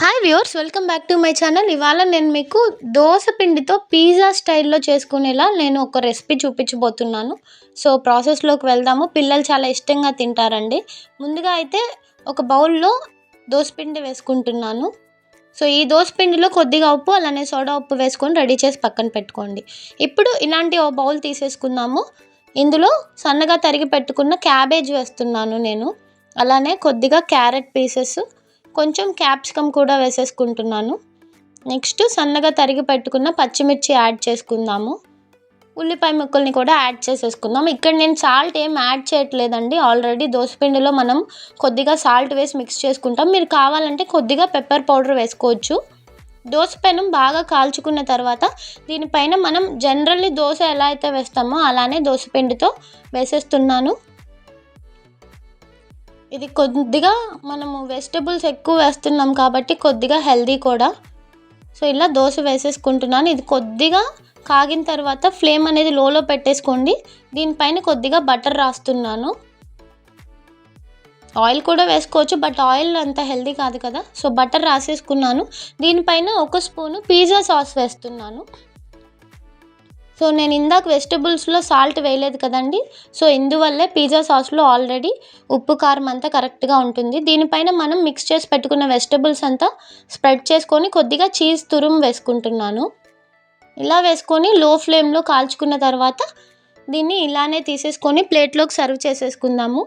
Hi viewers welcome back to my channel ఇవాళ నేను మీకు దోస పిండితో పిజ్జా స్టైల్లో చేసుకునేలా నేను ఒక రెసిపీ చూపించబోతున్నాను. సో ప్రాసెస్లోకి వెళ్దాము. పిల్లలు చాలా ఇష్టంగా తింటారండి. ముందుగా అయితే ఒక బౌల్లో పిండి వేసుకుంటున్నాను. సో ఈ పిండిలో కొద్దిగా ఉప్పు అలానే సోడా ఉప్పు వేసుకొని రెడీ చేసి పక్కన పెట్టుకోండి. ఇప్పుడు ఇలాంటి ఓ బౌల్ తీసేసుకుందాము. ఇందులో సన్నగా తరిగి పెట్టుకున్న క్యాబేజ్ వేస్తున్నాను నేను. అలానే కొద్దిగా క్యారెట్ పీసెస్ కొంచెం క్యాప్సికమ్ కూడా వేసేసుకుంటున్నాను. నెక్స్ట్ సన్నగా తరిగి పెట్టుకున్న పచ్చిమిర్చి యాడ్ చేసుకుందాము. ఉల్లిపాయ ముక్కల్ని కూడా యాడ్ చేసేసుకుందాం. ఇక్కడ నేను సాల్ట్ ఏం యాడ్ చేయట్లేదండి. ఆల్రెడీ దోసపిండిలో మనం కొద్దిగా సాల్ట్ వేసి మిక్స్ చేసుకుంటాం. మీరు కావాలంటే కొద్దిగా పెప్పర్ పౌడర్ వేసుకోవచ్చు. దోశ పెనం బాగా కాల్చుకున్న తర్వాత దీనిపైన మనం జనరల్లీ దోశ ఎలా అయితే వేస్తామో అలానే దోశపిండితో వేసేస్తున్నాను. ఇది కొద్దిగా మనము వెజిటబుల్స్ ఎక్కువ వేస్తున్నాం కాబట్టి కొద్దిగా హెల్దీ కూడా. సో ఇలా దోశ వేసేసుకుంటున్నాను. ఇది కొద్దిగా కాగిన తర్వాత ఫ్లేమ్ అనేది లోలో పెట్టేసుకోండి. దీనిపైన కొద్దిగా బటర్ రాస్తున్నాను. ఆయిల్ కూడా వేసుకోవచ్చు బట్ ఆయిల్ అంత హెల్దీ కాదు కదా. సో బటర్ రాసేసుకున్నాను. దీనిపైన ఒక స్పూను పిజ్జా సాస్ వేస్తున్నాను. సో నేను ఇందాక వెజిటబుల్స్లో సాల్ట్ వేయలేదు కదండి. సో ఇందువల్లే పిజ్జా సాస్లో ఆల్రెడీ ఉప్పు కారం అంతా కరెక్ట్గా ఉంటుంది. దీనిపైన మనం మిక్స్ చేసి పెట్టుకున్న వెజిటబుల్స్ అంతా స్ప్రెడ్ చేసుకొని కొద్దిగా చీజ్ తురుము వేసుకుంటున్నాను. ఇలా వేసుకొని లో ఫ్లేమ్లో కాల్చుకున్న తర్వాత దీన్ని ఇలానే తీసేసుకొని ప్లేట్లోకి సర్వ్ చేసేసుకుందాము.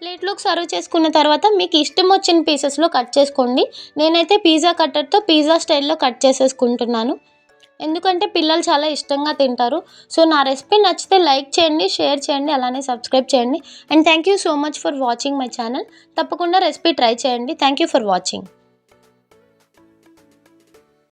ప్లేట్లోకి సర్వ్ చేసుకున్న తర్వాత మీకు ఇష్టం వచ్చిన పీసెస్లో కట్ చేసుకోండి. నేనైతే పిజ్జా కట్టర్తో పిజ్జా స్టైల్లో కట్ చేసేసుకుంటున్నాను. ఎందుకంటే పిల్లలు చాలా ఇష్టంగా తింటారు. సో నా రెసిపీ నచ్చితే లైక్ చేయండి షేర్ చేయండి అలానే సబ్స్క్రైబ్ చేయండి. And thank you so much for watching my channel. తప్పకుండా రెసిపీ ట్రై చేయండి. Thank you for watching.